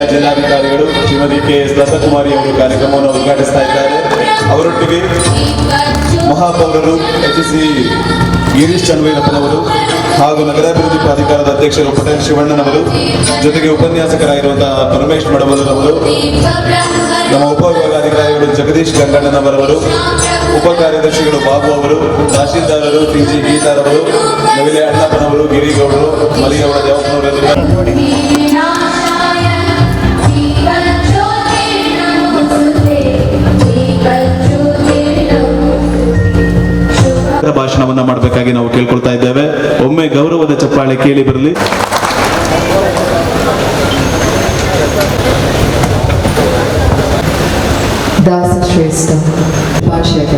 ಜಿಲ್ಲಾಧಿಕಾರಿಗಳು Shrimati K S ದಸಕುಮಾರಿ ಅವರು ಕಾರ್ಯಕ್ರಮವನ್ನು ಉದ್ಘಾಟಿಸ್ತಾ ಇದ್ದಾರೆ. ಅವರೊಟ್ಟಿಗೆ ಮಹಾಪೌರರು ಎಚ್ ಸಿ ಗಿರೀಶ್ ಚನ್ವೈನಪ್ಪನವರು ಹಾಗೂ ನಗರಾಭಿವೃದ್ಧಿ ಪ್ರಾಧಿಕಾರದ ಅಧ್ಯಕ್ಷರು ಪಟೇಲ್ ಶಿವಣ್ಣನವರು ಜೊತೆಗೆ ಉಪನ್ಯಾಸಕರಾಗಿರುವಂತಹ ಪರಮೇಶ್ ಮಡಮಲ್ಲನವರು ನಮ್ಮ ಉಪವಿಭಾಗಾಧಿಕಾರಿಗಳು ಜಗದೀಶ್ ಗಂಗಣ್ಣನವರವರು, ಉಪ ಕಾರ್ಯದರ್ಶಿಗಳು ಬಾಬು ಅವರು, ತಹಶೀಲ್ದಾರರು ಟಿ ಜಿ ಗೀತಾರವರು, ನವಿಲೆ ಅಣ್ಣಪ್ಪನವರು, ಗಿರಿಗೌಡರು ಮಲಿಗೌಡ ದೇವಪ್ಪನವರೆಲ್ಲರೂ ಭಾಷಣವನ್ನ ಮಾಡಬೇಕಾಗಿ ನಾವು ಕೇಳ್ಕೊಳ್ತಾ ಇದ್ದೇವೆ. ಒಮ್ಮೆ ಗೌರವದ ಚಪ್ಪಾಳೆ ಕೇಳಿ ಬರಲಿ. ದಾಸಶ್ರೇಷ್ಠ ಭಾಷೆಯ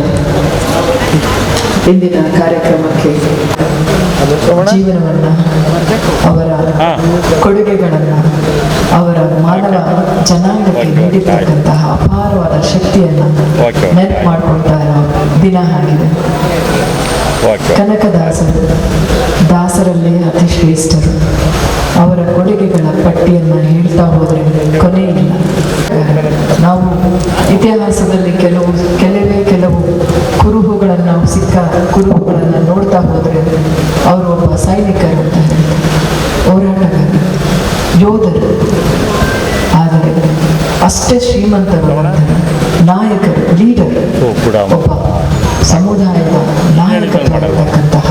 ಇಂದಿನ ಕಾರ್ಯಕ್ರಮಕ್ಕೆ ಜೀವನವನ್ನ ಅವರ ಕೊಡುಗೆಗಳನ್ನ ಅವರ ಮಾನವ ಜನಾಂಗಕ್ಕೆ ನೀಡಿರ್ತಕ್ಕಂತಹ ಅಪಾರವಾದ ಶಕ್ತಿಯನ್ನ. ನೆನಪು ಮಾಡ್ಕೊಳ್ತಾ ಇರೋ ದಿನ ಆಗಿದೆ. ಕನಕದಾಸರು ದಾಸರಲ್ಲಿ ಅತಿ ಶ್ರೇಷ್ಠರು. ಅವರ ಕೊಡುಗೆಗಳ ಪಟ್ಟಿಯನ್ನು ಹೇಳ್ತಾ ಹೋದರೆ ಕೊನೆ ಇಲ್ಲ. ನಾವು ಇತಿಹಾಸದಲ್ಲಿ ಕೆಲವು ಕೆಲವೇ ಕೆಲವು ಕುರುಹುಗಳನ್ನು ನಾವು ಸಿಕ್ಕ ಕುರುಹುಗಳನ್ನು ನೋಡ್ತಾ ಹೋದರೆ ಅವರು ಒಬ್ಬ ಸೈನಿಕರು ಅಂತ ಹೇಳ್ತಾರೆ ಹೋರಾಟಗಾರ ಯೋಧರು. ಆದರೆ ಅಷ್ಟೇ ಶ್ರೀಮಂತರು ನಾಯಕರು ಲೀಡರ್. ಕೂಡ. ಒಬ್ಬ ಸಮುದಾಯದ ನಾಯಕರಾಗಿರ್ತಕ್ಕಂತಹ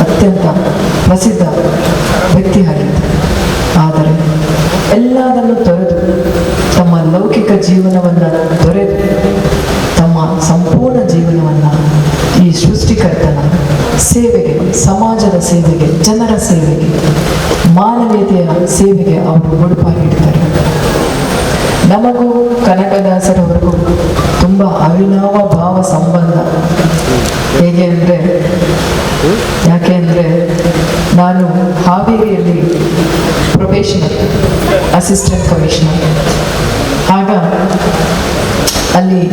ಅತ್ಯಂತ ಪ್ರಸಿದ್ಧ ವ್ಯಕ್ತಿಯಾಗಿದ್ದ ಆದರೆ ಎಲ್ಲದನ್ನು ತೊರೆದು ತಮ್ಮ ಲೌಕಿಕ ಜೀವನವನ್ನು ತೊರೆದು ತಮ್ಮ ಸಂಪೂರ್ಣ ಜೀವನವನ್ನು ಈ ಸೃಷ್ಟಿಕರ್ತನ ಸೇವೆಗೆ ಸಮಾಜದ ಸೇವೆಗೆ ಜನರ ಸೇವೆಗೆ ಮಾನವೀಯತೆಯ ಸೇವೆಗೆ ಅವರು ಉಡುಪಾಗಿಡ್ತಾರೆ ನಮಗೂ ಕನಕದಾಸರವರೆಗೂ ತುಂಬ ಅವಿನಾವ ಭಾವ ಸಂಬಂಧ. ಹೇಗೆ ಅಂದರೆ, ಯಾಕೆ ಅಂದ್ರೆ, ನಾನು ಹಾವೇರಿಯಲ್ಲಿ ಪ್ರೊಬೇಷನರ್ ಅಸಿಸ್ಟೆಂಟ್ ಕಮಿಷನರ್ ಆಗ ಅಲ್ಲಿ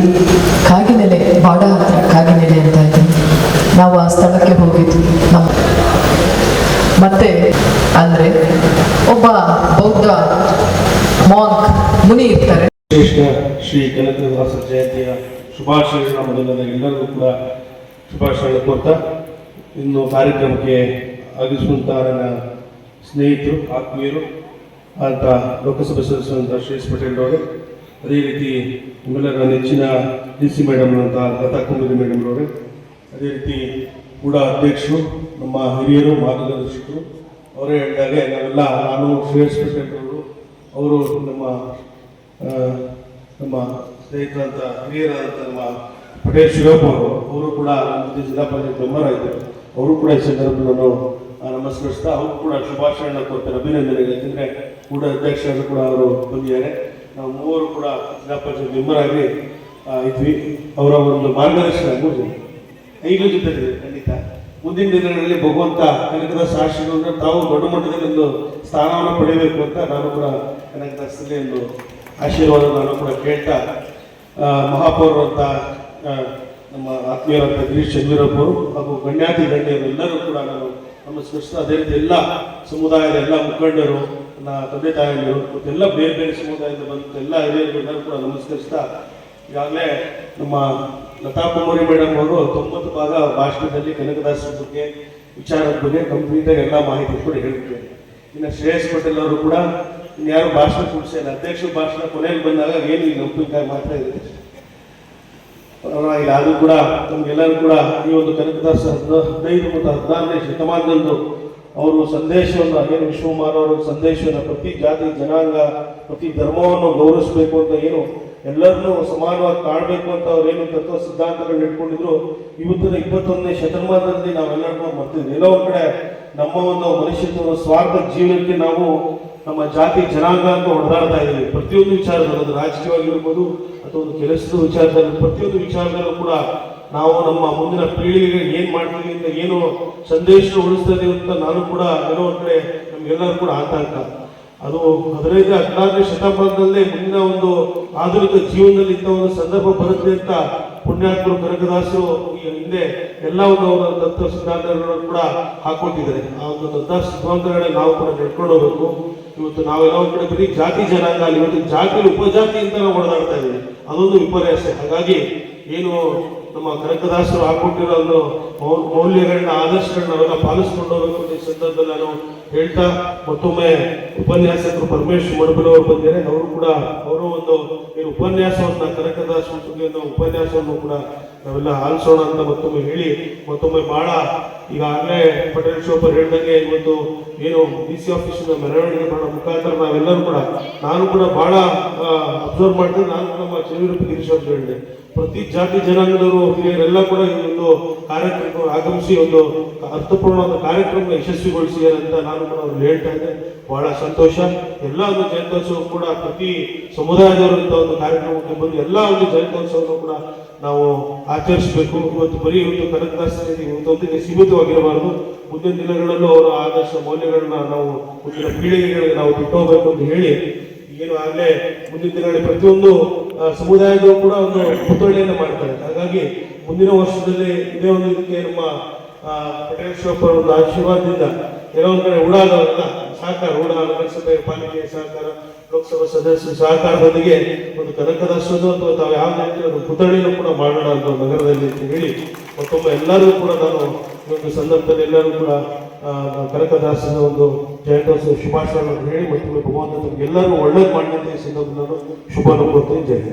ಕಾಗಿನೆಲೆ, ಬಾಡ ಹತ್ರ ಕಾಗಿನೆಲೆ ಅಂತ ಇದೆ. ನಾವು ಆ ಸ್ಥಳಕ್ಕೆ ಹೋಗಿದ್ವಿ. ನಮ್ಮ ಮತ್ತೆ ಅಂದರೆ ಒಬ್ಬ ಬೌದ್ಧ ಮಾಂಕ್ ಮುನಿ ಇರ್ತಾರೆ. ಶ್ರೀ ಕನಕದಾಸ ಜಯಂತಿಯ ಶುಭಾಶಯಗಳ ಮೊದಲನೇ ಎಲ್ಲರಿಗೂ ಕೂಡ ಶುಭಾಶಯಗಳು ಕೊಡ್ತಾ ಇನ್ನು ಕಾರ್ಯಕ್ರಮಕ್ಕೆ ಆಗಮಿಸುವಂಥ ನನ್ನ ಸ್ನೇಹಿತರು, ಆತ್ಮೀಯರು ಅಂತ ಲೋಕಸಭೆ ಸದಸ್ಯರಂತಹ ಶ್ರೇಷ್ ಪಟೇಲ್ ಅವರು ಅದೇ ರೀತಿ ನಿಮ್ಮೆಲ್ಲರ ನೆಚ್ಚಿನ ಡಿ ಸಿ ಮೇಡಮ್ ಅಂತ ಲತಾ ಕುಮಾರಿ ಮೇಡಮ್ ಅವರೇ ಅದೇ ರೀತಿ ಕೂಡ ಅಧ್ಯಕ್ಷರು, ನಮ್ಮ ಹಿರಿಯರು, ಮಾರ್ಗದರ್ಶಕರು. ಅವರೇ ಹೇಳಿದಾಗೆ ನಾವೆಲ್ಲ ನಾನು ಶ್ರೇಷ್ ಪಟೇಲ್ ಅವರು ಅವರು ನಮ್ಮ ನಮ್ಮ ಸ್ನೇಹಿತರಂತ ಹಿರಿಯರಾದಂಥ ನಮ್ಮ ಪಟೇಲ್ ಶಿವಪ್ಪ ಅವರು ಅವರು ಕೂಡ ಜೊತೆ ಜಿಲ್ಲಾ ಪಂಚಾಯತ್ ಮೆಂಬರ್ ಆಗಿದ್ದರು. ಅವರು ಕೂಡ ಈ ಸಂದರ್ಭದಲ್ಲಿ ನಮಸ್ಕರಿಸ್ತಾ, ಅವರು ಕೂಡ ಶುಭಾಶಯಗಳನ್ನ ಕೊಡ್ತಾರೆ, ಅಭಿನಂದನೆಗಳು. ಯಾಕಂದರೆ ಕೂಡ ಅಧ್ಯಕ್ಷರು ಕೂಡ ಅವರು ಬಂದಿದ್ದಾರೆ. ನಾವು ಮೂವರು ಕೂಡ ಜಿಲ್ಲಾ ಪಂಚಾಯತ್ ಮೆಂಬರ್ ಆಗಿ ಇದ್ವಿ. ಅವರ ಒಂದು ಮಾರ್ಗದರ್ಶನ ಈಗಲೂ ಜೊತೆ ಖಂಡಿತ. ಮುಂದಿನ ದಿನಗಳಲ್ಲಿ ಭಗವಂತ ಕನಕದಾಸ ಆಶೀರ್ವಾದ ತಾವು ದೊಡ್ಡ ಮಟ್ಟದಲ್ಲಿ ಒಂದು ಸ್ಥಾನವನ್ನು ಪಡೆಯಬೇಕು ಅಂತ ನಾನು ಕೂಡ ಕನಕದಾಸದಲ್ಲಿ ಒಂದು ಆಶೀರ್ವಾದ ನಾನು ಕೂಡ ಕೇಳ್ತಾ ಮಹಾಪೌರರು ಅಂತ ನಮ್ಮ ಆತ್ಮೀಯರಂತ ಗಿರೀಶ್ ಚಂದ್ರಪ್ಪ ಹಾಗೂ ಗಣ್ಯಾತಿ ಗಣ್ಯರು ಎಲ್ಲರೂ ಕೂಡ ನಾನು ನಮಸ್ಕರಿಸ್ತಾ ಅದೇ ರೀತಿ ಎಲ್ಲ ಸಮುದಾಯದ ಎಲ್ಲ ಮುಖಂಡರು, ನನ್ನ ತಂದೆ ತಾಯಿಯರು ಮತ್ತು ಎಲ್ಲ ಬೇರೆ ಬೇರೆ ಸಮುದಾಯದ ಬಂದ ಎಲ್ಲ ಹಿರಿಯರು ಎಲ್ಲರೂ ಕೂಡ ನಮಸ್ಕರಿಸ್ತಾ, ಈಗಾಗಲೇ ನಮ್ಮ ಲತಾ ಕುಮಾರಿ ಮೇಡಮ್ ಅವರು ತೊಂಬತ್ತು ಭಾಗ ಭಾಷಣದಲ್ಲಿ ಕನಕದಾಸ ಬಗ್ಗೆ ವಿಚಾರದ ಬಗ್ಗೆ ಕಂಪ್ಲೀಟಾಗಿ ಎಲ್ಲ ಮಾಹಿತಿ ಕೂಡ ಹೇಳಿದ್ದಾರೆ. ಇನ್ನು ಶ್ರೇಯಸ್ ಪಟೇಲ್ ಅವರು ಕೂಡ ಇನ್ಯಾರು ಭಾಷಣ ಕೊಡ್ಸೇನ ಅಧ್ಯಕ್ಷ ಭಾಷಣ ಕೊನೆಯಲ್ಲಿ ಬಂದಾಗ ಏನು ಈಗ ಉಪ್ಪಿನಕಾಯಿ ಮಾತ್ರ ಇದೆ. ಅದು ಕೂಡ ನಮಗೆಲ್ಲರೂ ಕೂಡ ಈ ಒಂದು ಕನಕದಾಸ ಹದ್- ಹದಿನೈದು ಮತ್ತು ಹದಿನಾರನೇ ಶತಮಾನದಂದು ಅವರು ಸಂದೇಶವನ್ನು ಏನು ವಿಶ್ವಮಾನ ಅವರ ಸಂದೇಶವನ್ನು ಪ್ರತಿ ಜಾತಿ, ಜನಾಂಗ, ಪ್ರತಿ ಧರ್ಮವನ್ನು ಗೌರವಿಸಬೇಕು ಅಂತ ಏನು ಎಲ್ಲರನ್ನೂ ಸಮಾನವಾಗಿ ಕಾಣಬೇಕು ಅಂತ ಅವ್ರು ಏನು ತತ್ವ ಸಿದ್ಧಾಂತಗಳನ್ನ ಇಟ್ಕೊಂಡಿದ್ರು, ಇವತ್ತಿನ ಇಪ್ಪತ್ತೊಂದನೇ ಶತಮಾನದಲ್ಲಿ ನಾವೆಲ್ಲರೂ ಮರ್ತಿದ್ವಿ. ಎಲ್ಲೋ ಕಡೆ ನಮ್ಮ ಒಂದು ಮನುಷ್ಯತ್ವ ಸ್ವಾರ್ಥ ಜೀವನಕ್ಕೆ ನಾವು ನಮ್ಮ ಜಾತಿ ಜನಾಂಗ ಅಂತ ಹೊಡೆದಾಡ್ತಾ ಇದ್ದೀವಿ. ಪ್ರತಿಯೊಂದು ವಿಚಾರದಲ್ಲಿ ಅದು ರಾಜಕೀಯವಾಗಿರ್ಬೋದು ಅಥವಾ ಒಂದು ಕೆಲಸದ ವಿಚಾರದಲ್ಲಿ ಪ್ರತಿಯೊಂದು ವಿಚಾರದಲ್ಲೂ ಕೂಡ ನಾವು ನಮ್ಮ ಮುಂದಿನ ಪೀಳಿಗೆಗೆ ಏನು ಮಾಡ್ತೀವಿ ಅಂತ ಏನು ಸಂದೇಶ ಉಳಿಸ್ತದೆ ಅಂತ ನಾನು ಕೂಡ ಏನೋ ಒಂದು ಕಡೆ ನಮಗೆಲ್ಲರೂ ಕೂಡ ಆತಂಕ ಅದು ಹದಿನೈದು ಹದಿನಾರನೇ ಶತಮಾನದಲ್ಲೇ ಮುಂದಿನ ಒಂದು ಆಧುನಿಕ ಜೀವನದಲ್ಲಿ ಇಂಥ ಒಂದು ಸಂದರ್ಭ ಬರುತ್ತೆ ಅಂತ ಪುಣ್ಯಾತ್ಮರು ಕನಕದಾಸರು ಹಿಂದೆ ಎಲ್ಲ ಒಂದು ಅವರ ತತ್ವ ಸಿದ್ಧಾಂತಗಳನ್ನು ಕೂಡ ಹಾಕೊಟ್ಟಿದ್ದಾರೆ. ಆ ಒಂದು ತತ್ವ ಸಿದ್ಧಾಂತಗಳನ್ನ ನಾವು ಕೂಡ ನಡ್ಕೊಂಡು ಹೋಗ್ಬೇಕು. ಇವತ್ತು ನಾವೆಲ್ಲ ಕಡೆ ಬರೀ ಜಾತಿ ಜನಾಂಗ ಅಲ್ಲಿ, ಇವತ್ತು ಜಾತಿ ಉಪಜಾತಿ ಅಂತ ನಾವು ಹೊಡೆದಾಡ್ತಾ ಇದ್ದೀವಿ. ಅದೊಂದು ವಿಪರ್ಯಾಸ. ಹಾಗಾಗಿ ಏನು ನಮ್ಮ ಕನಕದಾಸರು ಹಾಕೊಟ್ಟಿರೋ ಒಂದು ಮೌಲ್ಯಗಳನ್ನ, ಆದರ್ಶಗಳನ್ನ ಅವೆಲ್ಲ ಪಾಲಿಸ್ಕೊಂಡು ಈ ಸಂದರ್ಭದಲ್ಲಿ ನಾನು ಹೇಳ್ತಾ, ಮತ್ತೊಮ್ಮೆ ಉಪನ್ಯಾಸಕರು ಪರಮೇಶ್ ಮಡಬಲವರು ಬಂದಿದ್ದಾರೆ. ಅವರು ಕೂಡ, ಅವರು ಒಂದು ಏನು ಉಪನ್ಯಾಸವನ್ನು ಕನಕದಾಸ ಉಪನ್ಯಾಸವನ್ನು ಕೂಡ ನಾವೆಲ್ಲ ಆಲಿಸೋಣ ಅಂತ ಮತ್ತೊಮ್ಮೆ ಹೇಳಿ, ಮತ್ತೊಮ್ಮೆ ಬಹಳ ಈಗಾಗಲೇ ಪಟೇಲ್ ಶೋಪರ್ ಹೇಳಿದಂಗೆ ಇವತ್ತು ಏನು ಡಿ ಸಿ ಆಫೀಸಿನ ಮೆರವಣಿಗೆ ಬಹಳ ಮುಖಾಂತರ ನಾವೆಲ್ಲರೂ ಕೂಡ, ನಾನು ಕೂಡ ಬಹಳ ಅಬ್ಸರ್ವ್ ಮಾಡಿದೆ ನಾನು ಕೂಡ ನಮ್ಮ ಗಿರೀಶ್ ಅಂತ ಹೇಳಿದೆ. ಪ್ರತಿ ಜಾತಿ ಜನಾಂಗದವರು, ಹಿರಿಯರೆಲ್ಲ ಕೂಡ ಈ ಒಂದು ಕಾರ್ಯಕ್ರಮ ಆಗಮಿಸಿ ಒಂದು ಅರ್ಥಪೂರ್ಣವಾದ ಕಾರ್ಯಕ್ರಮ ಯಶಸ್ವಿಗೊಳಿಸಿ ಅಂತ ನಾನು ಕೂಡ ಅವ್ರು ಹೇಳ್ತಾ ಇದ್ದೆ. ಬಹಳ ಸಂತೋಷ. ಎಲ್ಲ ಒಂದು ಜಯಂತ್ಯೋತ್ಸವ ಕೂಡ ಪ್ರತಿ ಸಮುದಾಯದವರಂತ ಒಂದು ಕಾರ್ಯಕ್ರಮಕ್ಕೆ ಬಂದು ಎಲ್ಲ ಒಂದು ಜಯಂತ್ಯೋತ್ಸವವನ್ನು ಕೂಡ ನಾವು ಆಚರಿಸಬೇಕು. ಮತ್ತು ಬರೀ ಒಂದು ಕನಕದಾಸ ಇವತ್ತೊಂದಿಗೆ ಸೀಮಿತವಾಗಿರಬಾರದು. ಮುಂದಿನ ದಿನಗಳಲ್ಲೂ ಅವರ ಆದರ್ಶ ಮೌಲ್ಯಗಳನ್ನ ನಾವು ಮುಂದಿನ ಪೀಳಿಗೆಗಳಿಗೆ ನಾವು ಬಿಟ್ಟು ಹೋಗ್ಬೇಕು ಅಂತ ಹೇಳಿ ಏನು ಆಗಲೇ ಮುಂದಿನ ದಿನಗಳಲ್ಲಿ ಪ್ರತಿಯೊಂದು ಸಮುದಾಯದವರು ಕೂಡ ಒಂದು ಪುತ್ಥಳಿಯನ್ನು ಮಾಡ್ತಾರೆ. ಹಾಗಾಗಿ ಮುಂದಿನ ವರ್ಷದಲ್ಲಿ ಇದೇ ಒಂದು ಇದಕ್ಕೆ ನಮ್ಮ ಪಟೇಲ್ ಶಿವಪ್ಪ ಒಂದು ಆಶೀರ್ವಾದದಿಂದ ಕೆಲವೊಂದು ಕಡೆ ಉಡಾದವರಲ್ಲ ಸಹಕಾರ ಉಡಾ ನಗರಸಭೆ ಪಾಲಿಕೆ ಸಹಕಾರ ಲೋಕಸಭಾ ಸದಸ್ಯ ಸಹಕಾರದೊಂದಿಗೆ ಒಂದು ಕನಕದಾಸೋದು ಅಥವಾ ತಾವು ಯಾವ ರೀತಿ ಒಂದು ಪುತ್ಥಳಿಯನ್ನು ಕೂಡ ಮಾಡೋಣ ಅಂತ ನಗರದಲ್ಲಿ ಅಂತ ಹೇಳಿ ಮತ್ತೊಮ್ಮೆ ಎಲ್ಲರೂ ಕೂಡ ನಾನು ಒಂದು ಸಂದರ್ಭದಲ್ಲಿ ಎಲ್ಲರೂ ಕೂಡ ಕನಕದಾಸನ ಒಂದು ಜಯಂತೋತ್ಸವ ಶುಭಾಶಯಗಳನ್ನು ಹೇಳಿ ಮತ್ತೊಮ್ಮೆ ಭಗವಂತ ಎಲ್ಲರೂ ಒಳ್ಳೇದು ಮಾಡಿದ್ದೇನೆ ಅಂತ ಈ ಸಂದರ್ಭದಲ್ಲಿ ಶುಭ ನಂಬುತ್ತೇನೆ ಜಯ.